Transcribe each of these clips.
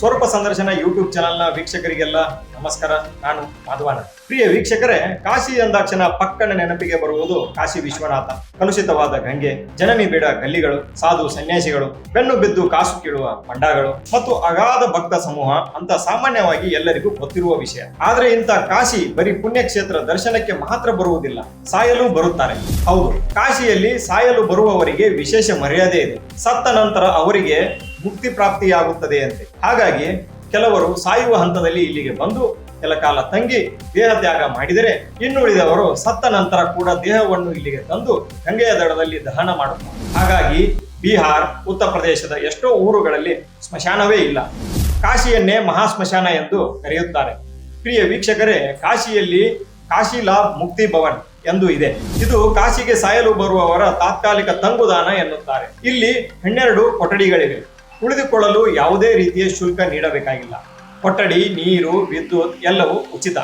ಸ್ವರೂಪ ಸಂದರ್ಶನ ಯೂಟ್ಯೂಬ್ ಚಾನೆಲ್ನ ವೀಕ್ಷಕರಿಗೆಲ್ಲ ನಮಸ್ಕಾರ. ನಾನು ಮಾಧವಾನ. ಪ್ರಿಯ ವೀಕ್ಷಕರೇ, ಕಾಶಿ ಅಂದಾಕ್ಷಣ ಪಕ್ಕನ ನೆನಪಿಗೆ ಬರುವುದು ಕಾಶಿ ವಿಶ್ವನಾಥ. ಕಲುಷಿತವಾದ ಗಂಗೆ, ಜನನಿ ಬೇಡ ಗಲ್ಲಿಗಳು, ಸಾಧು ಸನ್ಯಾಸಿಗಳು, ಬೆನ್ನು ಬಿದ್ದು ಕಾಸು ಕೀಳುವ ಮಂಡಾಗಳು ಮತ್ತು ಅಗಾಧ ಭಕ್ತ ಸಮೂಹ ಅಂತ ಸಾಮಾನ್ಯವಾಗಿ ಎಲ್ಲರಿಗೂ ಗೊತ್ತಿರುವ ವಿಷಯ. ಆದ್ರೆ ಇಂಥ ಕಾಶಿ ಬರೀ ಪುಣ್ಯಕ್ಷೇತ್ರ ದರ್ಶನಕ್ಕೆ ಮಾತ್ರ ಬರುವುದಿಲ್ಲ, ಸಾಯಲು ಬರುತ್ತಾರೆ. ಹೌದು, ಕಾಶಿಯಲ್ಲಿ ಸಾಯಲು ಬರುವವರಿಗೆ ವಿಶೇಷ ಮರ್ಯಾದೆ ಇದೆ. ಸತ್ತ ನಂತರ ಅವರಿಗೆ ಮುಕ್ತಿ ಪ್ರಾಪ್ತಿಯಾಗುತ್ತದೆ ಅಂತೆ. ಹಾಗಾಗಿ ಕೆಲವರು ಸಾಯುವ ಹಂತದಲ್ಲಿ ಇಲ್ಲಿಗೆ ಬಂದು ಕೆಲ ಕಾಲ ತಂಗಿ ದೇಹ ತ್ಯಾಗ ಮಾಡಿದರೆ ಇನ್ನುಳಿದವರು ಸತ್ತ ನಂತರ ಕೂಡ ದೇಹವನ್ನು ಇಲ್ಲಿಗೆ ತಂದು ಗಂಗೆಯ ದಡದಲ್ಲಿ ದಹನ ಮಾಡುತ್ತಾರೆ. ಹಾಗಾಗಿ ಬಿಹಾರ್, ಉತ್ತರ ಪ್ರದೇಶದ ಎಷ್ಟೋ ಊರುಗಳಲ್ಲಿ ಸ್ಮಶಾನವೇ ಇಲ್ಲ. ಕಾಶಿಯನ್ನೇ ಮಹಾ ಸ್ಮಶಾನ ಎಂದು ಕರೆಯುತ್ತಾರೆ. ಪ್ರಿಯ ವೀಕ್ಷಕರೇ, ಕಾಶಿಯಲ್ಲಿ ಕಾಶಿ ಲಾಭ್ ಮುಕ್ತಿ ಭವನ್ ಎಂದು ಇದೆ. ಇದು ಕಾಶಿಗೆ ಸಾಯಲು ಬರುವವರ ತಾತ್ಕಾಲಿಕ ತಂಗುದಾನ ಎನ್ನುತ್ತಾರೆ. ಇಲ್ಲಿ ಹನ್ನೆರಡು ಕೊಠಡಿಗಳಿವೆ. ಉಳಿದುಕೊಳ್ಳಲು ಯಾವುದೇ ರೀತಿಯ ಶುಲ್ಕ ನೀಡಬೇಕಾಗಿಲ್ಲ. ಕೊಠಡಿ, ನೀರು, ವಿದ್ಯುತ್ ಎಲ್ಲವೂ ಉಚಿತ.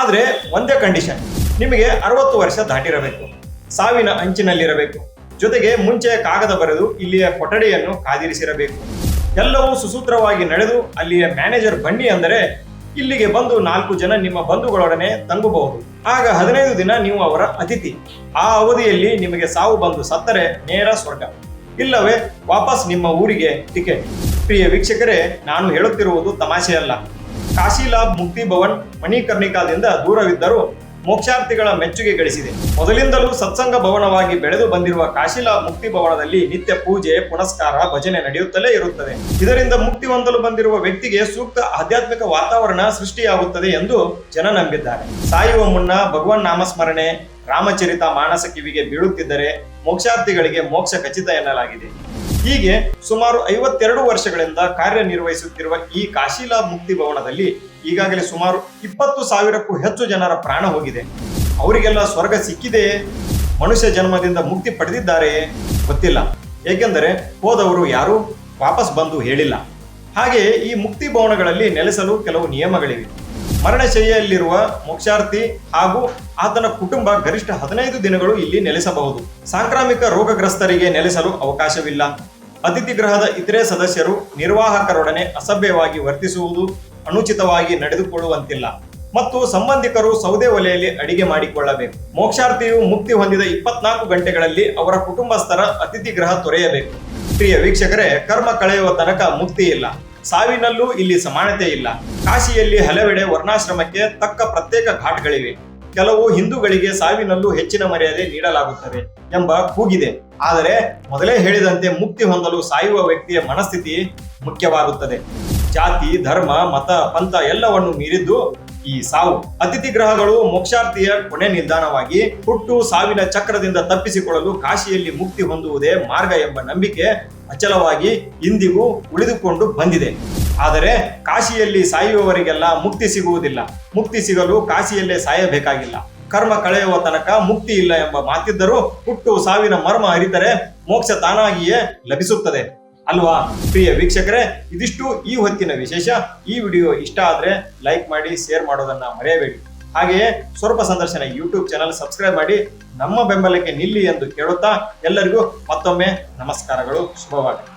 ಆದರೆ ಒಂದೇ ಕಂಡೀಷನ್ ನಿಮಗೆ ಅರವತ್ತು ವರ್ಷ ದಾಟಿರಬೇಕು. ಸಾವಿನ ಅಂಚಿನಲ್ಲಿರಬೇಕು. ಜೊತೆಗೆ ಮುಂಚೆ ಕಾಗದ ಬರೆದು ಇಲ್ಲಿಯ ಕೊಠಡಿಯನ್ನು ಕಾದಿರಿಸಿರಬೇಕು. ಎಲ್ಲವೂ ಸುಸೂತ್ರವಾಗಿ ನಡೆದು ಅಲ್ಲಿಯ ಮ್ಯಾನೇಜರ್ ಬನ್ನಿ ಅಂದರೆ ಇಲ್ಲಿಗೆ ಬಂದು ನಾಲ್ಕು ಜನ ನಿಮ್ಮ ಬಂಧುಗಳೊಡನೆ ತಂಗಬಹುದು. ಆಗ ಹದಿನೈದು ದಿನ ನೀವು ಅವರ ಅತಿಥಿ. ಆ ಅವಧಿಯಲ್ಲಿ ನಿಮಗೆ ಸಾವು ಬಂದು ಸತ್ತರೆ ನೇರ ಸ್ವರ್ಗ. ಇಲ್ಲವೇ, ವಾಪಸ್ ನಿಮ್ಮ ಊರಿಗೆ ಟಿಕೆಟ್ ಪ್ರಿಯ ವೀಕ್ಷಕರೇ, ನಾನು ಹೇಳುತ್ತಿರುವುದು ತಮಾಷೆಯಲ್ಲ. ಕಾಶಿಲಾಬ್ ಮುಕ್ತಿ ಭವನ್ ಮಣಿಕರ್ಣಿಕಾದಿಂದ ದೂರವಿದ್ದರೂ ಮೋಕ್ಷಾರ್ಥಿಗಳ ಮೆಚ್ಚುಗೆ ಗಳಿಸಿದೆ. ಮೊದಲಿಂದಲೂ ಸತ್ಸಂಗ ಭವನವಾಗಿ ಬೆಳೆದು ಬಂದಿರುವ ಕಾಶಿಲಾಬ್ ಮುಕ್ತಿ ಭವನದಲ್ಲಿ ನಿತ್ಯ ಪೂಜೆ, ಪುನಸ್ಕಾರ, ಭಜನೆ ನಡೆಯುತ್ತಲೇ ಇರುತ್ತದೆ. ಇದರಿಂದ ಮುಕ್ತಿ ಹೊಂದಲು ಬಂದಿರುವ ವ್ಯಕ್ತಿಗೆ ಸೂಕ್ತ ಆಧ್ಯಾತ್ಮಿಕ ವಾತಾವರಣ ಸೃಷ್ಟಿಯಾಗುತ್ತದೆ ಎಂದು ಜನ ನಂಬಿದ್ದಾರೆ. ಸಾಯುವ ಮುನ್ನ ಭಗವನ್ ನಾಮಸ್ಮರಣೆ ರಾಮಚರಿತ ಮಾನಸ ಕಿವಿಗೆ ಬೀಳುತ್ತಿದ್ದರೆ ಮೋಕ್ಷಾರ್ಥಿಗಳಿಗೆ ಮೋಕ್ಷ ಖಚಿತ ಎನ್ನಲಾಗಿದೆ. ಹೀಗೆ ಸುಮಾರು ಐವತ್ತೆರಡು ವರ್ಷಗಳಿಂದ ಕಾರ್ಯನಿರ್ವಹಿಸುತ್ತಿರುವ ಈ ಕಾಶಿಲಾ ಮುಕ್ತಿ ಭವನದಲ್ಲಿ ಈಗಾಗಲೇ ಸುಮಾರು ಇಪ್ಪತ್ತು ಸಾವಿರಕ್ಕೂ ಹೆಚ್ಚು ಜನರ ಪ್ರಾಣ ಹೋಗಿದೆ. ಅವರಿಗೆಲ್ಲ ಸ್ವರ್ಗ ಸಿಕ್ಕಿದೆಯೇ? ಮನುಷ್ಯ ಜನ್ಮದಿಂದ ಮುಕ್ತಿ ಪಡೆದಿದ್ದಾರೆಯೇ? ಗೊತ್ತಿಲ್ಲ. ಏಕೆಂದರೆ ಹೋದವರು ಯಾರೂ ವಾಪಸ್ ಬಂದು ಹೇಳಿಲ್ಲ. ಹಾಗೆಯೇ ಈ ಮುಕ್ತಿ ಭವನಗಳಲ್ಲಿ ನೆಲೆಸಲು ಕೆಲವು ನಿಯಮಗಳಿವೆ. ಮರಣಶಯ್ಯೆಯಲ್ಲಿರುವ ಮೋಕ್ಷಾರ್ಥಿ ಹಾಗೂ ಆತನ ಕುಟುಂಬ ಗರಿಷ್ಠ ಹದಿನೈದು ದಿನಗಳು ಇಲ್ಲಿ ನೆಲೆಸಬಹುದು. ಸಾಂಕ್ರಾಮಿಕ ರೋಗಗ್ರಸ್ತರಿಗೆ ನೆಲೆಸಲು ಅವಕಾಶವಿಲ್ಲ. ಅತಿಥಿ ಗೃಹದ ಇತರೆ ಸದಸ್ಯರು ನಿರ್ವಾಹಕರೊಡನೆ ಅಸಭ್ಯವಾಗಿ ವರ್ತಿಸುವುದು ಅನುಚಿತವಾಗಿ ನಡೆದುಕೊಳ್ಳುವಂತಿಲ್ಲ. ಮತ್ತು ಸಂಬಂಧಿಕರು ಸೌದೆ ಒಲೆಯಲ್ಲಿ ಅಡಿಗೆ ಮಾಡಿಕೊಳ್ಳಬೇಕು. ಮೋಕ್ಷಾರ್ಥಿಯು ಮುಕ್ತಿ ಹೊಂದಿದ ಇಪ್ಪತ್ನಾಲ್ಕು ಗಂಟೆಗಳಲ್ಲಿ ಅವರ ಕುಟುಂಬಸ್ಥರ ಅತಿಥಿ ಗೃಹ ತೊರೆಯಬೇಕು. ಪ್ರಿಯ ವೀಕ್ಷಕರೇ, ಕರ್ಮ ಕಳೆಯುವ ತನಕ ಮುಕ್ತಿ ಇಲ್ಲ. ಸಾವಿನಲ್ಲೂ ಇಲ್ಲಿ ಸಮಾನತೆ ಇಲ್ಲ. ಕಾಶಿಯಲ್ಲಿ ಹಲವೆಡೆ ವರ್ಣಾಶ್ರಮಕ್ಕೆ ತಕ್ಕ ಪ್ರತ್ಯೇಕ ಘಾಟ್ಗಳಿವೆ. ಕೆಲವು ಹಿಂದೂಗಳಿಗೆ ಸಾವಿನಲ್ಲೂ ಹೆಚ್ಚಿನ ಮರ್ಯಾದೆ ನೀಡಲಾಗುತ್ತದೆ ಎಂಬ ಕೂಗಿದೆ. ಆದರೆ ಮೊದಲೇ ಹೇಳಿದಂತೆ ಮುಕ್ತಿ ಹೊಂದಲು ಸಾಯುವ ವ್ಯಕ್ತಿಯ ಮನಸ್ಥಿತಿ ಮುಖ್ಯವಾಗುತ್ತದೆ. ಜಾತಿ, ಧರ್ಮ, ಮತ, ಪಂಥ ಎಲ್ಲವನ್ನು ಮೀರಿದ್ದು ಈ ಸಾವು. ಅತಿಥಿ ಗ್ರಹಗಳು ಮೋಕ್ಷಾರ್ಥಿಯ ಕೊನೆ ನಿಲ್ದಾಣವಾಗಿ ಹುಟ್ಟು ಸಾವಿನ ಚಕ್ರದಿಂದ ತಪ್ಪಿಸಿಕೊಳ್ಳಲು ಕಾಶಿಯಲ್ಲಿ ಮುಕ್ತಿ ಹೊಂದುವುದೇ ಮಾರ್ಗ ಎಂಬ ನಂಬಿಕೆ ಅಚಲವಾಗಿ ಇಂದಿಗೂ ಉಳಿದುಕೊಂಡು ಬಂದಿದೆ. ಆದರೆ ಕಾಶಿಯಲ್ಲಿ ಸಾಯುವವರಿಗೆಲ್ಲ ಮುಕ್ತಿ ಸಿಗುವುದಿಲ್ಲ. ಮುಕ್ತಿ ಸಿಗಲು ಕಾಶಿಯಲ್ಲೇ ಸಾಯಬೇಕಾಗಿಲ್ಲ. ಕರ್ಮ ಕಳೆಯುವ ತನಕ ಮುಕ್ತಿ ಇಲ್ಲ ಎಂಬ ಮಾತಿದ್ದರೂ ಹುಟ್ಟು ಸಾವಿನ ಮರ್ಮ ಅರಿತರೆ ಮೋಕ್ಷ ತಾನಾಗಿಯೇ ಲಭಿಸುತ್ತದೆ. ಅಲ್ವಾ? ಪ್ರಿಯ ವೀಕ್ಷಕರೇ, ಇದಿಷ್ಟು ಈ ಹೊತ್ತಿನ ವಿಶೇಷ. ಈ ವಿಡಿಯೋ ಇಷ್ಟ ಆದ್ರೆ ಲೈಕ್ ಮಾಡಿ, ಶೇರ್ ಮಾಡೋದನ್ನ ಮರೆಯಬೇಡಿ. ಹಾಗೆಯೇ ಸ್ವಲ್ಪ ಸಂದರ್ಶನ ಯೂಟ್ಯೂಬ್ ಚಾನಲ್ ಸಬ್ಸ್ಕ್ರೈಬ್ ಮಾಡಿ, ನಮ್ಮ ಬೆಂಬಲಕ್ಕೆ ನಿಲ್ಲಿ ಎಂದು ಕೇಳುತ್ತಾ ಎಲ್ಲರಿಗೂ ಮತ್ತೊಮ್ಮೆ ನಮಸ್ಕಾರಗಳು, ಶುಭವಾಗಲಿ.